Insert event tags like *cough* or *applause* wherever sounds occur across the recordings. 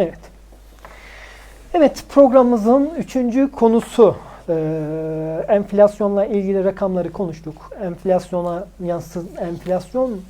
Evet. Evet programımızın üçüncü konusu e, enflasyonla ilgili rakamları konuştuk. Enflasyona yansın enflasyon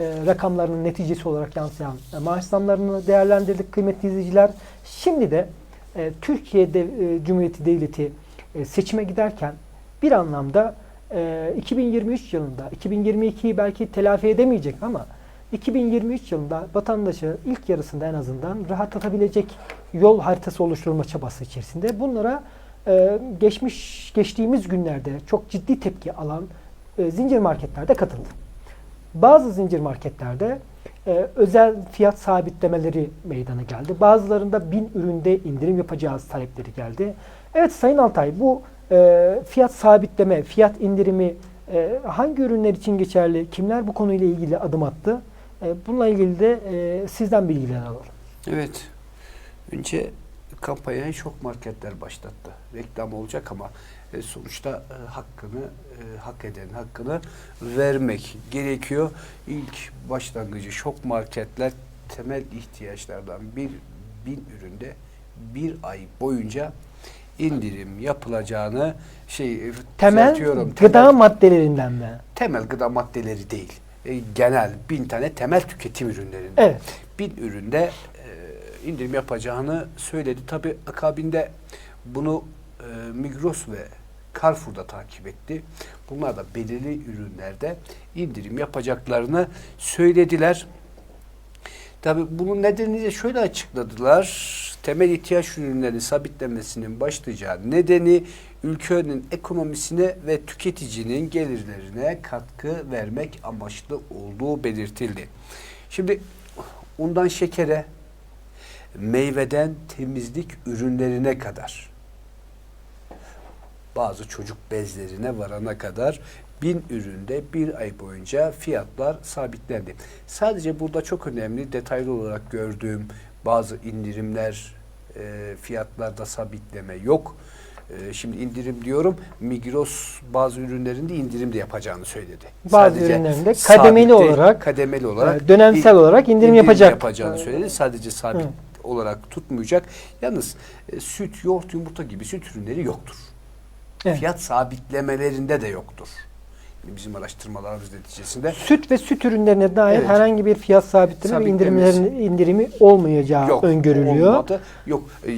e, rakamlarının neticesi olarak yansıyan e, maaş zamlarını değerlendirdik kıymetli izleyiciler. Şimdi de e, Türkiye de, e, Cumhuriyeti Devleti e, seçime giderken bir anlamda e, 2023 yılında 2022'yi belki telafi edemeyecek ama 2023 yılında vatandaşı ilk yarısında en azından rahatlatabilecek yol haritası oluşturma çabası içerisinde. Bunlara e, geçmiş geçtiğimiz günlerde çok ciddi tepki alan e, zincir marketlerde katıldı. Bazı zincir marketlerde e, özel fiyat sabitlemeleri meydana geldi. Bazılarında bin üründe indirim yapacağız talepleri geldi. Evet Sayın Altay bu e, fiyat sabitleme, fiyat indirimi e, hangi ürünler için geçerli? Kimler bu konuyla ilgili adım attı? E, bununla ilgili de e, sizden bilgiler alalım. Evet. Önce kampanyayı çok marketler başlattı. Reklam olacak ama e, sonuçta hakkını hak eden hakkını vermek gerekiyor. İlk başlangıcı şok marketler temel ihtiyaçlardan bir bin üründe bir ay boyunca indirim yapılacağını şey Temel gıda temel- maddelerinden mi? temel gıda maddeleri değil. E, genel bin tane temel tüketim ürünlerinde. Evet. Bin üründe e, indirim yapacağını söyledi. Tabi akabinde bunu e, Migros ve Carrefour'da takip etti. Bunlar da belirli ürünlerde indirim yapacaklarını söylediler. Tabi bunun nedenini de şöyle açıkladılar. Temel ihtiyaç ürünlerinin sabitlemesinin başlayacağı nedeni ülkenin ekonomisine ve tüketicinin gelirlerine katkı vermek amaçlı olduğu belirtildi. Şimdi undan şekere, meyveden temizlik ürünlerine kadar bazı çocuk bezlerine varana kadar bin üründe bir ay boyunca fiyatlar sabitlendi. Sadece burada çok önemli detaylı olarak gördüğüm bazı indirimler e, fiyatlarda sabitleme yok. E, şimdi indirim diyorum Migros bazı ürünlerinde indirim de yapacağını söyledi. Bazı Sadece ürünlerinde sabit kademeli değil, olarak, kademeli olarak e, dönemsel olarak indirim yapacak. yapacağını söyledi. Sadece sabit Evet. olarak tutmayacak. Yalnız e, süt, yoğurt, yumurta gibi süt ürünleri yoktur. Evet. Fiyat sabitlemelerinde de yoktur. Bizim araştırmalarımız neticesinde Süt ve süt ürünlerine dair Evet. herhangi bir fiyat sabitleme ve indirimlerin indirimi olmayacağı yok öngörülüyor. olmadı. Yok e,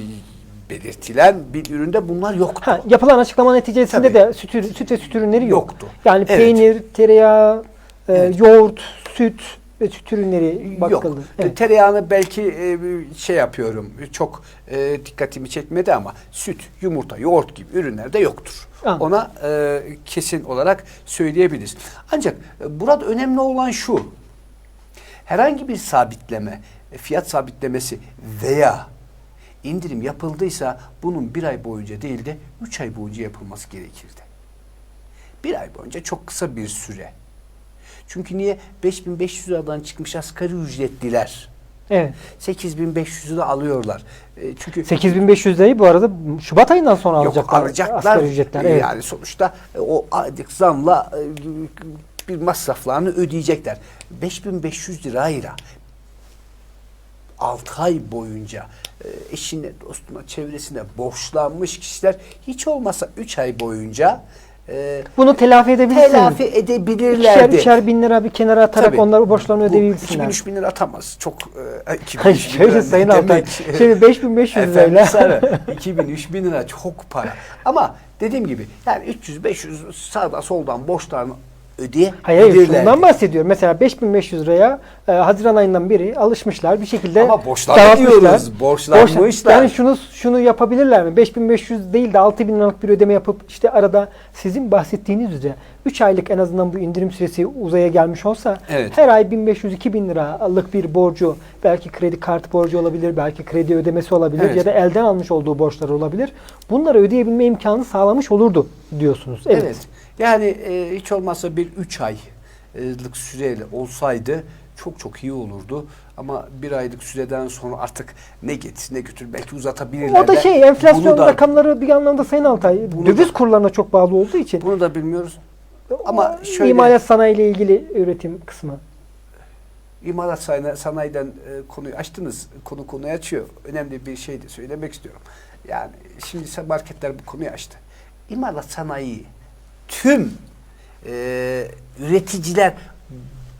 belirtilen bir üründe bunlar yoktu. Ha, yapılan açıklama neticesinde Tabii. de süt, süt ve süt ürünleri yok. Yoktu. Yani Evet. peynir, tereyağı, e, Evet. yoğurt, süt ve süt ürünleri bakkalı. Yok. Evet. Tereyağını belki e, şey yapıyorum. Çok e, dikkatimi çekmedi ama süt, yumurta, yoğurt gibi ürünlerde yoktur. Anladım. Ona e, kesin olarak söyleyebiliriz. Ancak burada önemli olan şu. Herhangi bir sabitleme, fiyat sabitlemesi veya indirim yapıldıysa bunun bir ay boyunca değil de üç ay boyunca yapılması gerekirdi. Bir ay boyunca çok kısa bir süre. Çünkü niye? 5500 liradan çıkmış asgari ücretliler. Evet. 8500 lira alıyorlar. E, çünkü 8500 lirayı bu arada Şubat ayından sonra yok alacaklar. alacaklar. Ücretler. Evet. Yani sonuçta e, o zamla e, bir masraflarını ödeyecekler. 5500 lirayla 6 ay boyunca eşine, dostuna, çevresine borçlanmış kişiler hiç olmasa 3 ay boyunca e, Bunu telafi edebilirsiniz. telafi İkişer, edebilirlerdi. üçer bin lira bir kenara atarak Tabii. borçlarını Bu ödeyebilsinler. 2000 3000 lira atamaz. Çok e, *laughs* 2000 Hayır 3000 şöyle Sayın Altay. Şimdi 5500 Efendim lirayla. sarı. 2000 3000 lira çok para. Ama dediğim gibi yani 300 500 sağdan soldan borçlarını Hayır, hayır ödeyebilirlerdi. şundan bahsediyorum. Mesela 5500 liraya e, Haziran ayından beri alışmışlar bir şekilde Ama borçlar diyoruz, borçlanmışlar. Borç- Yani şunu şunu yapabilirler mi? 5500 değil de 6000 liralık bir ödeme yapıp işte arada sizin bahsettiğiniz üzere 3 aylık en azından bu indirim süresi uzaya gelmiş olsa Evet. her ay 1500-2000 liralık bir borcu belki kredi kartı borcu olabilir, belki kredi ödemesi olabilir Evet. ya da elden almış olduğu borçlar olabilir. Bunları ödeyebilme imkanı sağlamış olurdu diyorsunuz. Evet. Evet. Yani e, hiç olmazsa bir 3 aylık süreyle olsaydı çok çok iyi olurdu. Ama bir aylık süreden sonra artık ne getir ne götür belki uzatabilirler. O da şey enflasyon da- rakamları bir anlamda Sayın Altay döviz da- kurlarına çok bağlı olduğu için Bunu da bilmiyoruz. Ama şöyle- imalat sanayi ile ilgili üretim kısmı. İmalat sanayi- sanayiden e, konuyu açtınız. Konu konuyu açıyor. Önemli bir şey de söylemek istiyorum. Yani şimdi marketler bu konuyu açtı. İmalat sanayi tüm e, üreticiler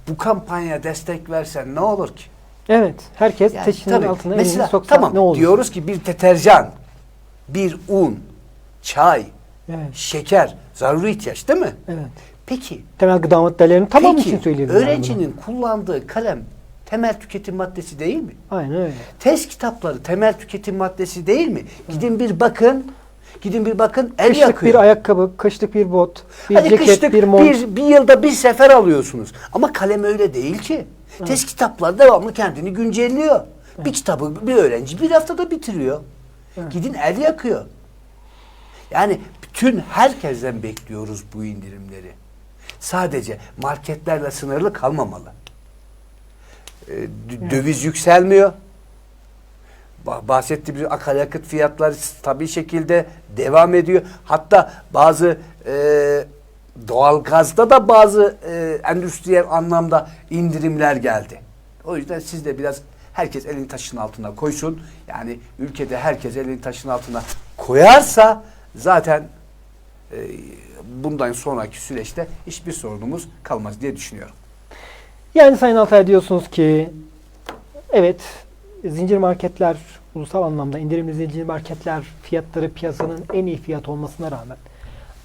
bu kampanya destek verse ne olur ki? Evet. Herkes Yani taşının tabii, altına mesela, elini soksa tamam, ne olur? Diyoruz ki bir deterjan, bir un, çay, Evet. şeker zaruri ihtiyaç değil mi? Evet. Peki Temel gıda maddelerinin tamamı için bunu. öğrencinin kullandığı kalem temel tüketim maddesi değil mi? Aynen öyle. Test kitapları temel tüketim maddesi değil mi? Gidin bir bakın. Gidin bir bakın el Kışlık yakıyor. bir ayakkabı, kışlık bir bot, bir Hadi ceket, kışlık bir mont. bir, bir yılda bir sefer alıyorsunuz. Ama kalem öyle değil ki. Test kitapları devamlı kendini güncelliyor. Bir kitabı bir öğrenci bir haftada bitiriyor. Gidin el yakıyor. Yani bütün herkesten bekliyoruz bu indirimleri. Sadece marketlerle sınırlı kalmamalı. Ee, dö- Döviz yükselmiyor. Ba- Bahsettiğimiz akaryakıt fiyatları stabil şekilde devam ediyor. Hatta bazı e, doğalgazda da bazı e, endüstriyel anlamda indirimler geldi. O yüzden siz de biraz herkes elini taşın altına koysun. Yani ülkede herkes elini taşın altına koyarsa zaten e, bundan sonraki süreçte hiçbir sorunumuz kalmaz diye düşünüyorum. Yani Sayın Altay diyorsunuz ki evet zincir marketler ulusal anlamda indirimli zincir marketler fiyatları piyasanın en iyi fiyat olmasına rağmen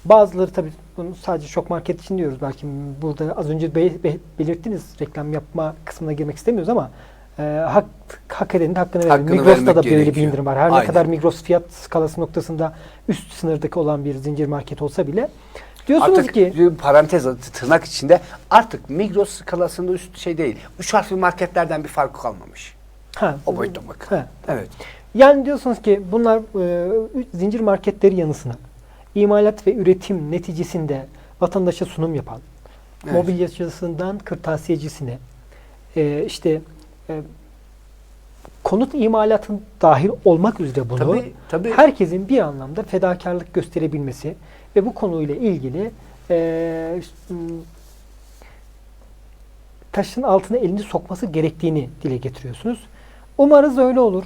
bazıları tabii bunu sadece şok market için diyoruz belki burada az önce be- be- belirttiniz reklam yapma kısmına girmek istemiyoruz ama e, hak, hak edenin de hakkını verelim. Hakkını Migros'ta da böyle bir indirim var. Her Aynen. ne kadar Migros fiyat skalası noktasında üst sınırdaki olan bir zincir market olsa bile diyorsunuz Artık ki bir parantez tırnak içinde artık Migros skalasında üst şey değil. Üç harfli marketlerden bir farkı kalmamış. Ha, O boyutta bak. ha, Evet. Yani diyorsunuz ki bunlar e, zincir marketleri yanı sıra imalat ve üretim neticesinde vatandaşa sunum yapan, Evet. mobilyacısından kırtasiyecisine, e, işte e, konut imalatın dahil olmak üzere bunu Tabii, tabii. herkesin bir anlamda fedakarlık gösterebilmesi ve bu konuyla ilgili e, taşın altına elini sokması gerektiğini dile getiriyorsunuz. Umarız öyle olur.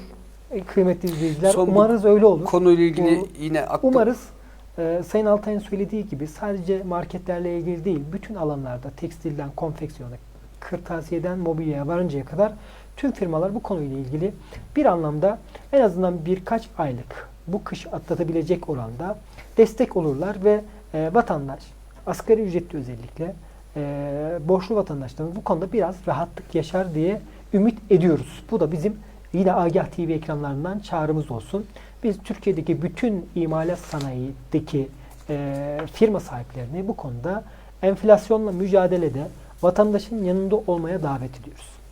E, Kıymetli izleyiciler, Son umarız öyle olur. Konuyla ilgili Bu- yine aklı Umarız e, Sayın Altay'ın söylediği gibi sadece marketlerle ilgili değil, bütün alanlarda tekstilden konfeksiyona, kırtasiyeden mobilyaya varıncaya kadar tüm firmalar bu konuyla ilgili bir anlamda en azından birkaç aylık bu kış atlatabilecek oranda destek olurlar ve e, vatandaş, asgari ücretli özellikle e, borçlu vatandaşlarımız bu konuda biraz rahatlık yaşar diye ümit ediyoruz. Bu da bizim yine Agah TV ekranlarından çağrımız olsun. Biz Türkiye'deki bütün imalat sanayideki e, firma sahiplerini bu konuda enflasyonla mücadelede vatandaşın yanında olmaya davet ediyoruz.